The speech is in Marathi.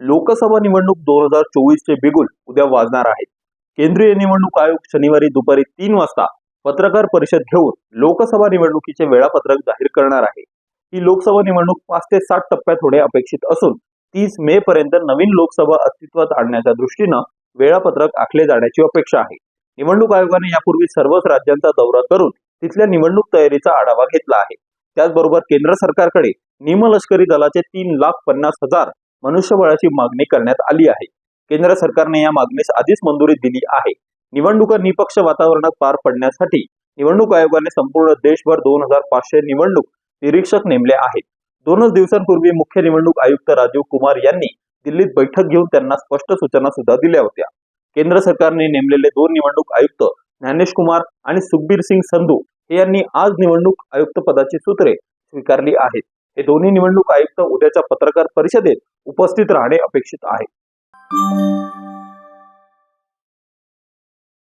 लोकसभा निवडणूक दोन हजार चोवीसचे बिगुल उद्या वाजणार आहे. केंद्रीय निवडणूक आयोग शनिवारी दुपारी तीन वाजता पत्रकार परिषद घेऊन लोकसभा निवडणुकीचे वेळापत्रक जाहीर करणार आहे. ही लोकसभा निवडणूक पाच ते सात टप्प्यात होणे अपेक्षित असून तीस मे पर्यंत नवीन लोकसभा अस्तित्वात आणण्याच्या दृष्टीनं वेळापत्रक आखले जाण्याची अपेक्षा आहे. निवडणूक आयोगाने यापूर्वी सर्वच राज्यांचा दौरा करून तिथल्या निवडणूक तयारीचा आढावा घेतला आहे. त्याचबरोबर केंद्र सरकारकडे निमलष्करी दलाचे तीन लाख पन्नास हजार मनुष्यबळाची मागणी करण्यात आली आहे. केंद्र सरकारने या मागणीस आधीच मंजुरी दिली आहे. निवडणुका निपक्ष वातावरणात पार पडण्यासाठी निवडणूक आयोगाने संपूर्ण देशभर दोन हजार पाचशे निवडणूक निरीक्षक नेमले आहेत. दोनच दिवसांपूर्वी मुख्य निवडणूक आयुक्त राजीव कुमार यांनी दिल्लीत बैठक घेऊन त्यांना स्पष्ट सूचना सुद्धा दिल्या होत्या. केंद्र सरकारने नेमलेले दोन निवडणूक आयुक्त ज्ञानेश कुमार आणि सुखबीर सिंग संधू हे यांनी आज निवडणूक आयुक्त पदाची सूत्रे स्वीकारली आहेत. हे दोन्ही निवडणूक आयुक्त उद्याच्या पत्रकार परिषदेत उपस्थित राहणे अपेक्षित आहे.